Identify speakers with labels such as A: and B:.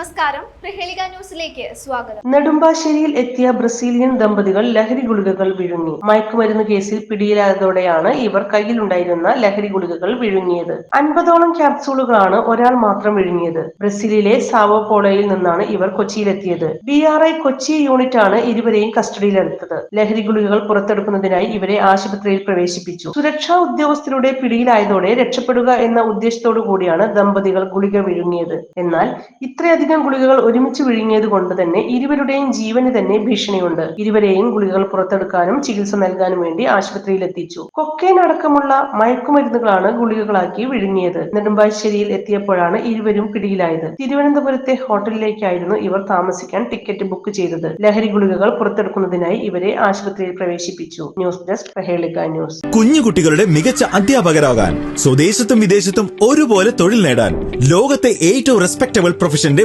A: നമസ്കാരം. പ്രഹേളിക ന്യൂസിലേക്ക് സ്വാഗതം.
B: നെടുമ്പാശ്ശേരിയിൽ എത്തിയ ബ്രസീലിയൻ ദമ്പതികൾ ലഹരി ഗുളികകൾ വിഴുങ്ങി. മയക്കുമരുന്ന് കേസിൽ പിടിയിലായതോടെയാണ് ഇവർ കയ്യിലുണ്ടായിരുന്ന ലഹരി ഗുളികകൾ വിഴുങ്ങിയത്. അൻപതോളം ക്യാപ്സൂളുകളാണ് ഒരാൾ മാത്രം വിഴുങ്ങിയത്. ബ്രസീലിലെ സാവോ പോളോയിൽ നിന്നാണ് ഇവർ കൊച്ചിയിലെത്തിയത്. B R I Kochi unit ആണ് ഇരുവരെയും കസ്റ്റഡിയിലെടുത്തത്. ലഹരി ഗുളികകൾ പുറത്തെടുക്കുന്നതിനായി ഇവരെ ആശുപത്രിയിൽ പ്രവേശിപ്പിച്ചു. സുരക്ഷാ ഉദ്യോഗസ്ഥരുടെ പിടിയിലായതോടെ രക്ഷപ്പെടുക എന്ന ഉദ്ദേശത്തോടു കൂടിയാണ് ദമ്പതികൾ ഗുളിക വിഴുങ്ങിയത്. എന്നാൽ ഇത്രയധികം ഗുളികകൾ ഒരുമിച്ച് വിഴുങ്ങിയത് കൊണ്ട് തന്നെ ഇരുവരുടെയും ജീവന് തന്നെ ഭീഷണിയുണ്ട്. ഇരുവരെയും ഗുളികകൾ പുറത്തെടുക്കാനും ചികിത്സ നൽകാനും വേണ്ടി ആശുപത്രിയിൽ എത്തിച്ചു. കൊക്കൈൻ അടക്കമുള്ള മയക്കുമരുന്നുകളാണ് ഗുളികകളാക്കി വിഴുങ്ങിയത്. നെടുമ്പാശ്ശേരിയിൽ എത്തിയപ്പോഴാണ് ഇരുവരും പിടിയിലായത്. തിരുവനന്തപുരത്തെ ഹോട്ടലിലേക്കായിരുന്നു ഇവർ താമസിക്കാൻ ടിക്കറ്റ് ബുക്ക് ചെയ്തത്. ലഹരി ഗുളികകൾ പുറത്തെടുക്കുന്നതിനായി ഇവരെ ആശുപത്രിയിൽ പ്രവേശിപ്പിച്ചു. News desk Prahelika news.
C: കുഞ്ഞുകുട്ടികളുടെ മികച്ച അധ്യാപകരാകാൻ സ്വദേശത്തും വിദേശത്തും ഒരുപോലെ തൊഴിൽ നേടാൻ ലോകത്തെ ഏറ്റവും റെസ്പെക്ടബിൾ പ്രൊഫഷന്റെ